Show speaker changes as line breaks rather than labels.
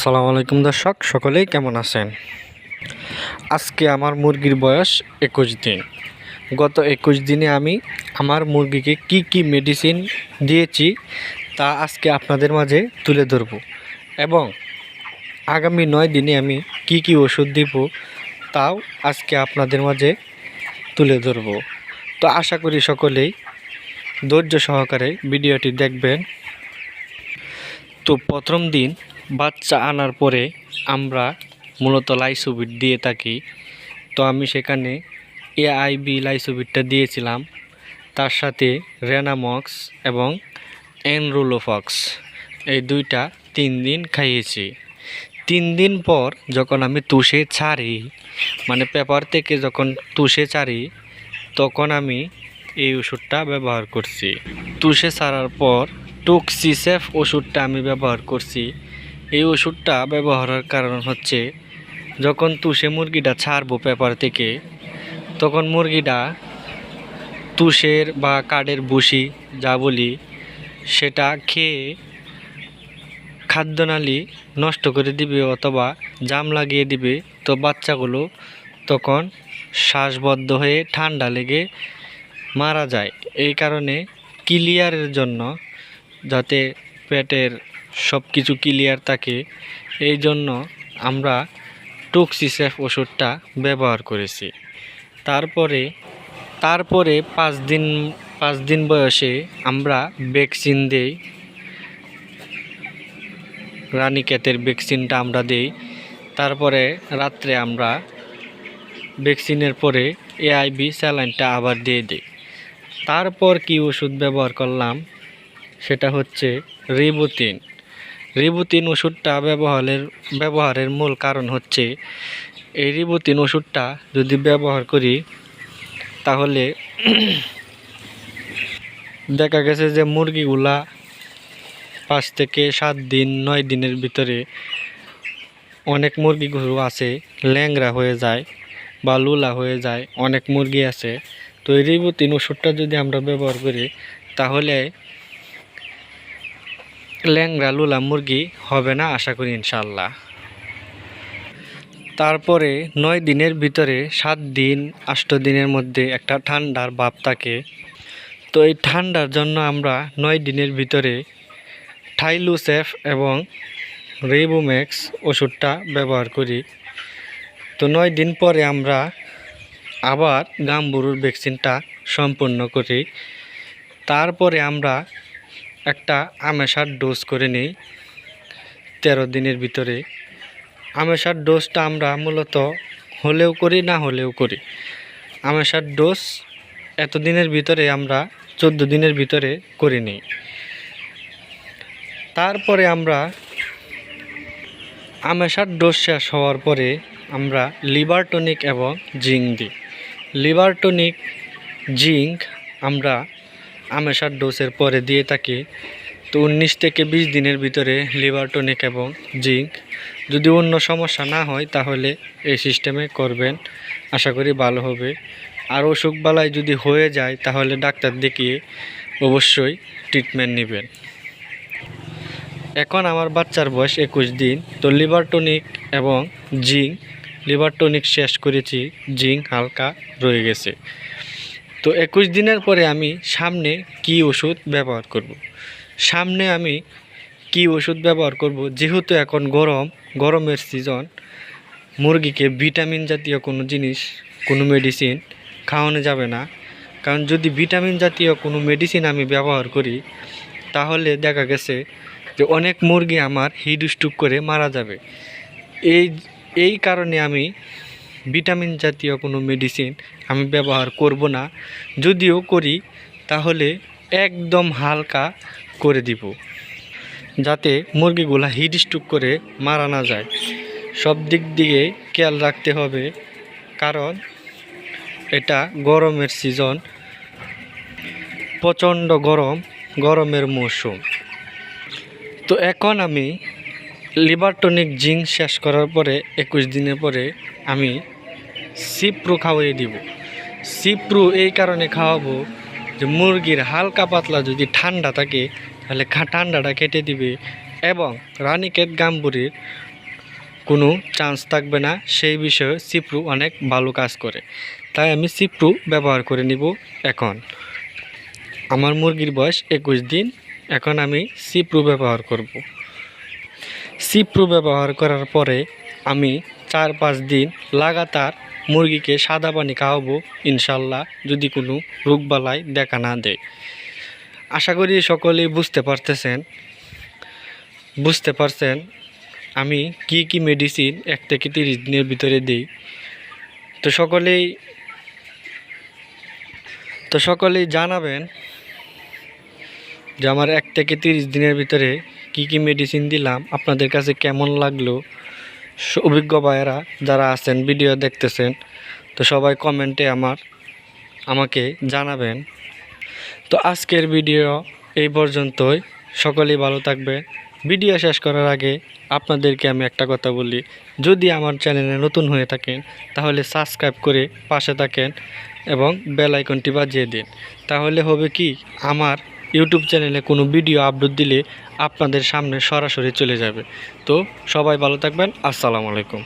আসসালামু আলাইকুম দর্শক, সকলেই কেমন আছেন? আজকে আমার মুরগির বয়স একুশ দিন। গত একুশ দিনে আমি আমার মুরগিকে কি কি মেডিসিন দিয়েছি তা আজকে আপনাদের মাঝে তুলে ধরব এবং আগামী নয় দিনে আমি কি কি ওষুধ দিব তাও আজকে আপনাদের মাঝে তুলে ধরব। তো আশা করি সকলেই ধৈর্য সহকারে ভিডিওটি দেখবেন। তো প্রথম দিন বাচ্চা আনার পরে আমরা মূলত লাইসোবিট দিয়ে থাকি। তো আমি সেখানে এআইবি লাইসোবিটটা দিয়েছিলাম। তার সাথে রেনামক্স এবং এনরোলোফক্স। এই দুইটা তিন দিন খাইয়েছি। তিন দিন পর যখন আমি তুষে ছাড়ি মানে পেপার থেকে যখন তুষে ছাড়ি, তখন আমি এই ওষুধটা ব্যবহার করছি। তুষে ছাড়ার পর টুকসিসেফ ওষুধটা আমি ব্যবহার করছি। এই ওষুধটা ব্যবহারের কারণ হচ্ছে, যখন তুষে মুরগিটা ছাড়বো পেপার থেকে, তখন মুরগিটা তুষের বা কাঠের বুসি যা বলি, সেটা খেয়ে খাদ্যনালী নষ্ট করে দিবে অথবা জাম লাগিয়ে দিবে, তো বাচ্চাগুলো তখন শ্বাসবদ্ধ হয়ে ঠান্ডা লেগে মারা যায়। এই কারণে ক্লিয়ারের জন্য যাতে পেটের সব কিছু ক্লিয়ার থাকে। এই জন্য আমরা টক্সিসেফ ওষুধটা ব্যবহার করেছি। তারপরে তারপরে পাঁচ দিন পাঁচ দিন বয়সে আমরা ভ্যাকসিন দেই। রানীক্ষেতের ভ্যাকসিনটা আমরা দেই। তারপরে রাত্রে আমরা ভ্যাকসিনের পরে এআইবি স্যালাইনটা আবার দিয়ে দিই। তারপর কি ওষুধ ব্যবহার করলাম? সেটা হচ্ছে রিবুতিন রিবুতিন ওষুধটা ব্যবহারের ব্যবহারের মূল কারণ হচ্ছে, এই রিবুতিন ওষুধটা যদি ব্যবহার করি, তাহলে দেখা গেছে যে মুরগিগুলা পাঁচ থেকে সাত দিন, নয় দিনের ভিতরে অনেক মুরগিগুলো আছে ল্যাংরা হয়ে যায় বা লুলা হয়ে যায়, অনেক মুরগি আছে। তো এই রিবুতিন ওষুধটা যদি আমরা ব্যবহার করি, তাহলে ল্যাংরা লুলা মুরগি হবে না, আশা করি ইনশাল্লাহ তারপরে নয় দিনের ভিতরে সাত দিন, আষ্ট দিনের মধ্যে একটা ঠান্ডার ভাব থাকে। তো এই ঠান্ডার জন্য আমরা নয় দিনের ভিতরে থাইলুসেফ এবং রেবোম্যাক্স ওষুধটা ব্যবহার করি। তো নয় দিন পরে আমরা আবার গাম্বুরুর ভ্যাকসিনটা সম্পূর্ণ করি। তারপরে আমরা একটা আমেশার ডোজ করে নিই। তেরো দিনের ভিতরে। আমেশার ডোজটা আমরা মূলত হলেও করি, না হলেও করি। আমেশার ডোজ এত দিনের ভিতরে আমরা চোদ্দ দিনের ভিতরে করে নিই। তারপরে আমরা আমেশার ডোজ শেষ হওয়ার পরে আমরা লিভার টনিক এবং জিঙ্ক দিই। লিভার টনিক, জিঙ্ক আমরা আমেশার ডোজের পরে দিয়ে থাকি। তো উনিশ থেকে বিশ দিনের ভিতরে লিভার টনিক এবং জিঙ্ক যদি অন্য সমস্যা না হয়, তাহলে এই সিস্টেমে করবেন। আশা করি ভালো হবে। আর অসুখ বালাই যদি হয়ে যায়, তাহলে ডাক্তার দেখিয়ে অবশ্যই ট্রিটমেন্ট নেবেন। এখন আমার বাচ্চার বয়স একুশ দিন। তো লিভার টনিক এবং জিঙ্ক লিভার টনিক শেষ করেছি। জিঙ্ক হালকা রয়ে গেছে। তো একুশ দিনের পরে আমি সামনে কি ওষুধ ব্যবহার করব। সামনে আমি কি ওষুধ ব্যবহার করব? যেহেতু এখন গরম, গরমের সিজন মুরগিকে ভিটামিন জাতীয় কোনো জিনিস, কোনো মেডিসিন খাওয়ানো যাবে না। কারণ যদি ভিটামিন জাতীয় কোনো মেডিসিন আমি ব্যবহার করি, তাহলে দেখা গেছে যে অনেক মুরগি আমার হিডস্টুক করে মারা যাবে। এই এই কারণে আমি ভিটামিন জাতীয় কোনো মেডিসিন আমি ব্যবহার করব না। যদিও করি, তাহলে একদম হালকা করে দিব। যাতে মুরগিগুলা হিটস্ট্রোক করে মারা না যায়। সব দিক দিয়ে খেয়াল রাখতে হবে, কারণ এটা গরমের সিজন প্রচণ্ড গরম, গরমের মৌসুম তো এখন আমি লিভার টনিক জিঙ্ক শেষ করার পরে, একুশ দিনের পরে আমি সিপ্রু খাওয়াই দিব। সিপ্রু এই কারণে খাওয়াবো যে মুরগির হালকা পাতলা যদি ঠান্ডা থাকে, তাহলে ঠান্ডাটা কেটে দিবে এবং রানীক্ষেত গাম্বুরির কোনো চান্স থাকবে না। সেই বিষয়ে সিপ্রু অনেক ভালো কাজ করে। তাই আমি সিপ্রু ব্যবহার করে নিব এখন। আমার মুরগির বয়স একুশ দিন। এখন আমি সিপ্রু ব্যবহার করব। সিপ্রু ব্যবহার করার পরে আমি চার পাঁচ দিন লাগাতার মুরগিকে সাদা পানি খাওয়াবো, ইনশাল্লাহ, যদি কোনো রোগবালাই দেখা না দেয়। আশা করি সকলেই বুঝতে পারতেছেন। বুঝতে পারছেন আমি কি কি মেডিসিন এক থেকে তিরিশ দিনের ভিতরে দিই। তো সকলেই তো সকলেই জানাবেন যে আমার এক থেকে তিরিশ দিনের ভিতরে কি কি মেডিসিন দিলাম, আপনাদের কাছে কেমন লাগল অভিজ্ঞ ভাইয়েরা যারা আছেন ভিডিও দেখতেছেন, তো সবাই কমেন্টে আমার, আমাকে জানাবেন। তো আজকের ভিডিও এই পর্যন্তই। সকলেই ভালো থাকবে ভিডিও শেষ করার আগে আপনাদেরকে আমি একটা কথা বলি। যদি আমার চ্যানেলে নতুন হয়ে থাকেন, তাহলে সাবস্ক্রাইব করে পাশে থাকেন এবং বেল আইকনটি বাজিয়ে দিন। তাহলে হবে কি? আমার ইউটিউব চ্যানেলে কোনো ভিডিও আপলোড দিলে আপনাদের সামনে সরাসরি চলে যাবে। তো সবাই ভালো থাকবেন, আসসালামু আলাইকুম।